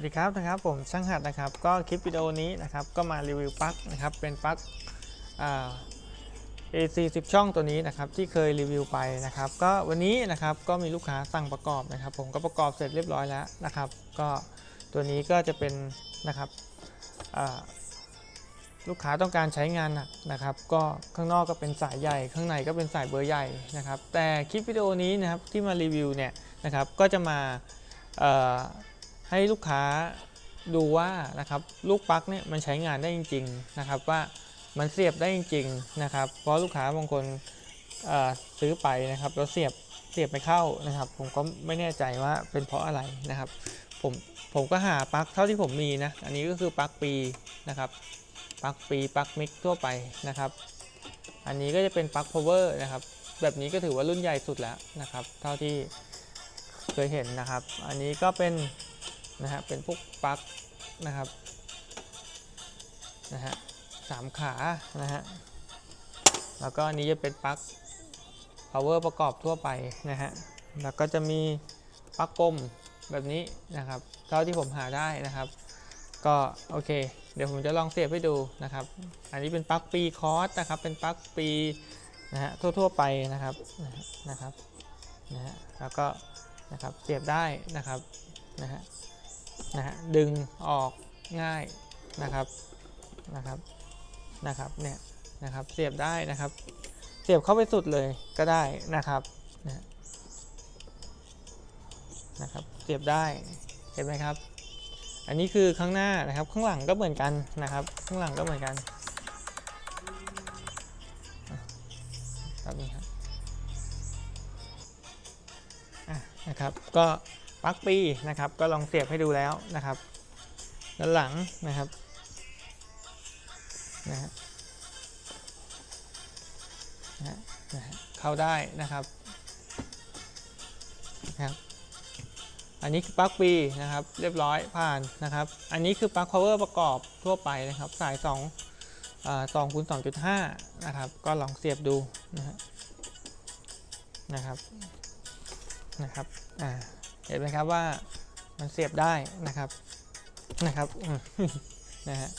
วัสดีครับนะครับผมช่างหัดนะครับก็คลิปวิดีโอนี้นะครับก็มารีวิวปลั๊กนะครับเป็นปลั๊กอ่า AC 10 ช่องตัวนี้นะครับที่เคยรีวิวไปนะครับก็วันนี้นะครับก็มีลูกค้าสั่งประกอบนะครับ ผมก็ประกอบเสร็จเรียบร้อยแล้วนะครับ ก็ตัวนี้ก็จะเป็นนะครับลูกค้าต้องการใช้งานหนักนะครับ ก็ข้างนอกก็เป็นสายใหญ่ ข้างในก็เป็นสายเบอร์ใหญ่นะครับ แต่คลิปวิดีโอนี้นะครับที่มารีวิวเนี่ยนะครับก็จะมา ให้ลูกค้าดูว่านะครับลูกปลั๊กเนี่ยมันใช้งานได้จริงๆนะครับว่ามันเสียบได้จริงๆนะครับ เพราะลูกค้าบางคนซื้อไปนะครับแล้วเสียบเสียบไม่เข้านะครับ ผมก็ไม่แน่ใจว่าเป็นเพราะอะไรนะครับ ผมผมก็หาปลั๊กเท่าที่ผมมีนะอันนี้ก็คือปลั๊กปีนะครับปลั๊กปีปลั๊กมิกทั่วไปนะครับ อันนี้ก็จะเป็นปลั๊ก power นะครับแบบนี้ก็ถือว่ารุ่นใหญ่สุดแล้วนะครับ เท่าที่เคยเห็นนะครับ อันนี้ก็เป็น นะฮะเป็นพวกปลั๊กนะครับนะฮะสามขานะฮะแล้วก็อันนี้จะเป็นปลั๊ก power ประกอบทั่วไปนะฮะแล้วก็จะมีปลั๊กกลมแบบนี้นะครับเท่าที่ผมหาได้นะครับ ก็โอเค เดี๋ยวผมจะลองเสียบให้ดูนะครับ อันนี้เป็นปลั๊กปีคอร์สนะครับ เป็นปลั๊กปีนะฮะทั่วๆไปนะครับนะครับนะฮะแล้วก็นะครับเสียบได้นะครับนะฮะ นะฮะดึงออกง่ายนะครับนะครับนะครับเนี่ยนะครับเสียบได้นะครับ เสียบเข้าไปสุดเลยก็ได้นะครับนะนะครับเสียบได้เห็นไหมครับ อันนี้คือข้างหน้านะครับข้างหลังก็เหมือนกันนะครับ ข้างหลังก็เหมือนกันแบบนี้ครับอะนะครับก็ ปลั๊กปีนะครับ ก็ลองเสียบให้ดูแล้วนะครับ ด้านหลังนะครับนะฮะนะฮะเข้าได้นะครับนะครับ อันนี้คือปลั๊กปีนะครับ เรียบร้อยผ่านนะครับ อันนี้คือปลั๊ก power ประกอบทั่วไปนะครับ สาย2อ่า2คูณ2.5นะครับ ก็ลองเสียบดูนะฮะนะครับนะครับ อ่า เห็นไหมครับว่ามันเสียบได้นะครับนะครับนะฮะ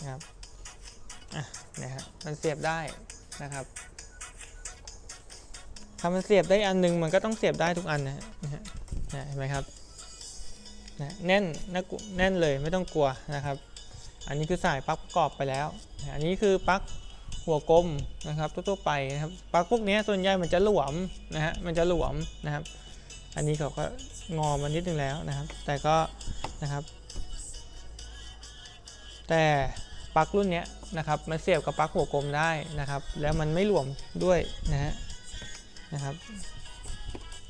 นะครับนะฮะมันเสียบได้นะครับถ้ามันเสียบได้อันหนึงมันก็ต้องเสียบได้ทุกอันนะฮะนะเห็นไหมครับนะแน่นนะกุแน่นเลยไม่ต้องกลัวนะครับ อันนี้คือสายปลั๊กประกอบไปแล้ว อันนี้คือปลั๊ก หัวกลมนะครับทั่วๆไปนะครับปลั๊กพวกนี้ส่วนใหญ่มันจะหลวมนะฮะมันจะหลวมนะครับ อันนี้เขาก็งอมานิดนึงแล้วนะครับ แต่ก็นะครับ แต่ปลั๊กรุ่นนี้นะครับมันเสียบกับปลั๊กหัวกลมได้นะครับ แล้วมันไม่หลวมด้วยนะฮะนะครับ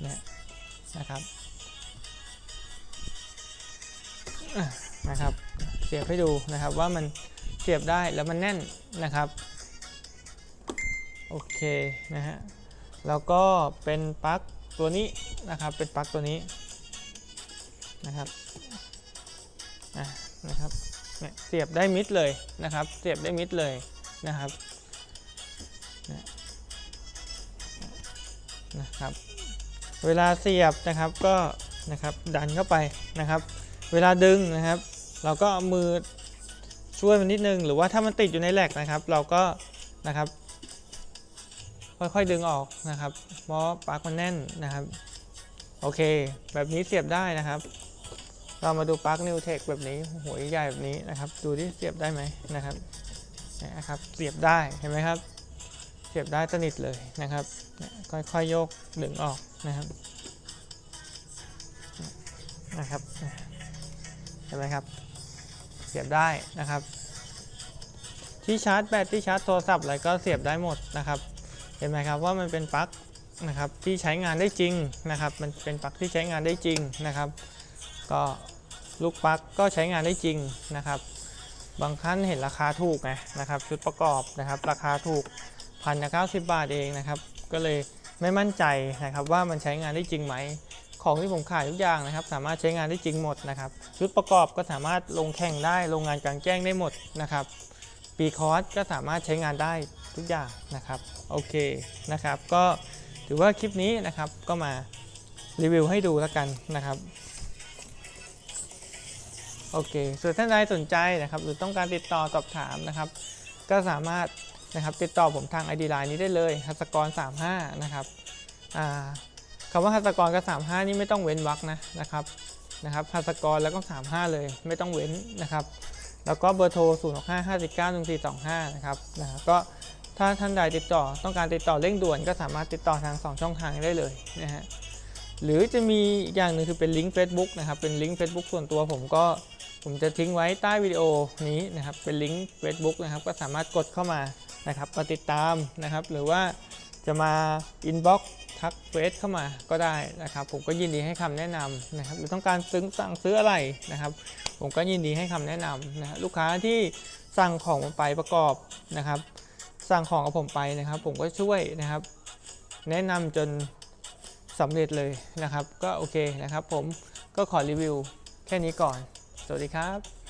เนี่ยนะครับนะครับ เสียบให้ดูนะครับว่ามันเสียบได้แล้วมันแน่นนะครับ โอเคนะฮะแล้วก็เป็นปลั๊กตัวนี้นะครับเป็นปลั๊กตัวนี้นะครับะนะครับเนี่ยเสียบได้มิดเลยนะครับ เสียบได้มิดเลยนะครับเนี่ยนะครับ เวลาเสียบนะครับก็นะครับดันเข้าไปนะครับ เวลาดึงนะครับ เราก็เอามือช่วยมันนิดนึง หรือว่าถ้ามันติดอยู่ในแหลกนะครับ เราก็นะครับ ค่อยๆดึงออกนะครับ เพราะปลั๊กมันแน่นนะครับ โอเค แบบนี้เสียบได้นะครับ เรามาดูปลั๊กนิวเทคแบบนี้หัวใหญ่แบบนี้นะครับ ดูที่เสียบได้ไหมนะครับนะครับ เสียบได้เห็นไหมครับ เสียบได้สนิทเลยนะครับ ค่อยๆโยกดึงออกนะครับนะครับเห็นไหมครับ เสียบได้นะครับ ที่ชาร์จแบตที่ชาร์จโทรศัพท์อะไรก็เสียบได้หมดนะครับ เห็นไหมครับว่ามันเป็นปลั๊กนะครับที่ใช้งานได้จริงนะครับ มันเป็นปลั๊กที่ใช้งานได้จริงนะครับ ก็ลูกปลั๊กก็ใช้งานได้จริงนะครับ บางท่านเห็นราคาถูกไงนะครับ ชุดประกอบนะครับ ราคาถูกพันเก้าสิบบาทเองนะครับ ก็เลยไม่มั่นใจนะครับว่ามันใช้งานได้จริงไหมของที่ผมขายทุกอย่างนะครับ สามารถใช้งานได้จริงหมดนะครับ ชุดประกอบก็สามารถลงแข่งได้โรงงานกลางแจ้งได้หมดนะครับ ปีคอร์สก็สามารถใช้งานได้ทุกอย่างนะครับ โอเคนะครับ ก็ถือว่าคลิปนี้นะครับก็มารีวิวให้ดูแล้วกันนะครับ โอเค ส่วนท่านใดสนใจนะครับ หรือต้องการติดต่อสอบถามนะครับ ก็สามารถนะครับติดต่อผมทาง ID Line นี้ได้เลยหัสกร35 นะครับคำว่าหัสกรกับ 35 นี่ไม่ต้องเว้นวรรคนะนะครับนะครับหัสกรแล้วก็ 35 เลยไม่ต้องเว้นนะครับ แล้วก็เบอร์โทร 0 6 5 5 9 1 4 2 5 นะครับนะครับก็ถ้าท่านใดติดต่อต้องการติดต่อเร่งด่วนก็สามารถติดต่อทาง 2 ช่องทางได้เลยนะฮะหรือจะมีอีกอย่างหนึ่งคือเป็นลิงก์ Facebook นะครับ เป็นลิงก์ Facebook ส่วนตัวผมก็ผมจะทิ้งไว้ใต้วิดีโอนี้นะครับ เป็นลิงก์ Facebook นะครับ ก็สามารถกดเข้ามานะครับมาติดตามนะครับ หรือว่าจะมา inbox ทักเฟซเข้ามาก็ได้นะครับ ผมก็ยินดีให้คำแนะนำนะครับหรือต้องการซื้อสั่งซื้ออะไรนะครับ ผมก็ยินดีให้คำแนะนำนะลูกค้าที่สั่งของผมไปประกอบนะครับ สั่งของกับผมไปนะครับ ผมก็ช่วยนะครับ แนะนำจนสำเร็จเลยนะครับ ก็โอเคนะครับ ผมก็ขอรีวิวแค่นี้ก่อน สวัสดีครับ